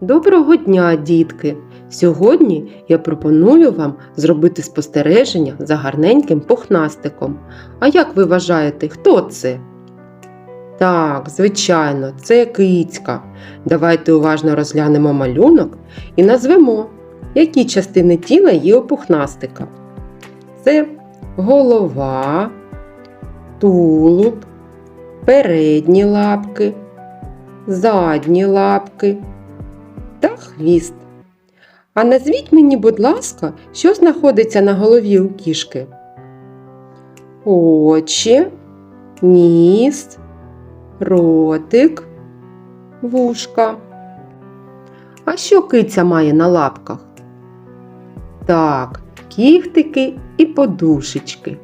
Доброго дня, дітки! Сьогодні я пропоную вам зробити спостереження за гарненьким пухнастиком. А як ви вважаєте, хто це? Так, звичайно, це кицька. Давайте уважно розглянемо малюнок і назвемо, які частини тіла є у пухнастика. Це голова, тулуб, передні лапки, задні лапки та хвіст. А назвіть мені, будь ласка, що знаходиться на голові у кішки? Очі, ніс, ротик, вушка. А що киця має на лапках? Так, кіхтики і подушечки.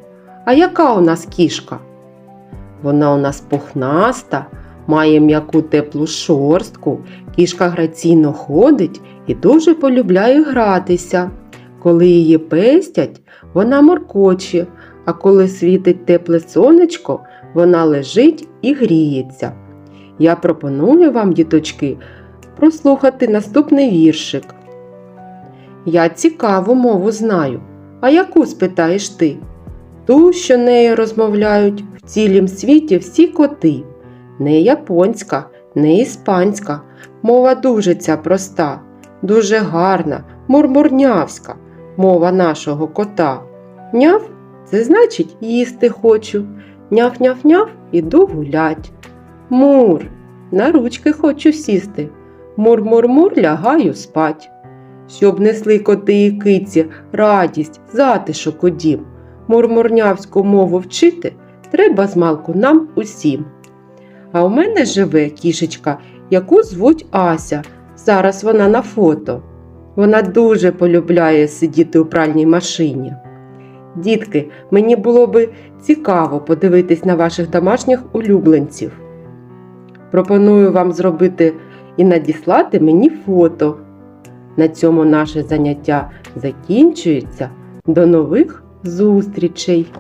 А яка у нас кішка? Вона у нас пухнаста, має м'яку теплу шорстку, кішка граційно ходить і дуже полюбляє гратися. Коли її пестять, вона моркоче, а коли світить тепле сонечко, вона лежить і гріється. Я пропоную вам, діточки, прослухати наступний віршик. Я цікаву мову знаю. А яку спитаєш ти? Ту, що нею розмовляють в цілім світі всі коти. Не японська, не іспанська. Мова дуже ця проста, дуже гарна, мурмурнявська мова нашого кота. Няв це значить їсти хочу. Няв-няв-няв іду гулять. Мур на ручки хочу сісти. Мур-мур-мур лягаю спать. Щоб несли коти і киці радість, затишок у дім. Мурмурнявську мову вчити треба змалку нам усім. А у мене живе кішечка, яку звуть Ася. Зараз вона на фото. Вона дуже полюбляє сидіти у пральній машині. Дітки, мені було би цікаво подивитись на ваших домашніх улюбленців. Пропоную вам зробити і надіслати мені фото. На цьому наше заняття закінчується. До нових зустрічей!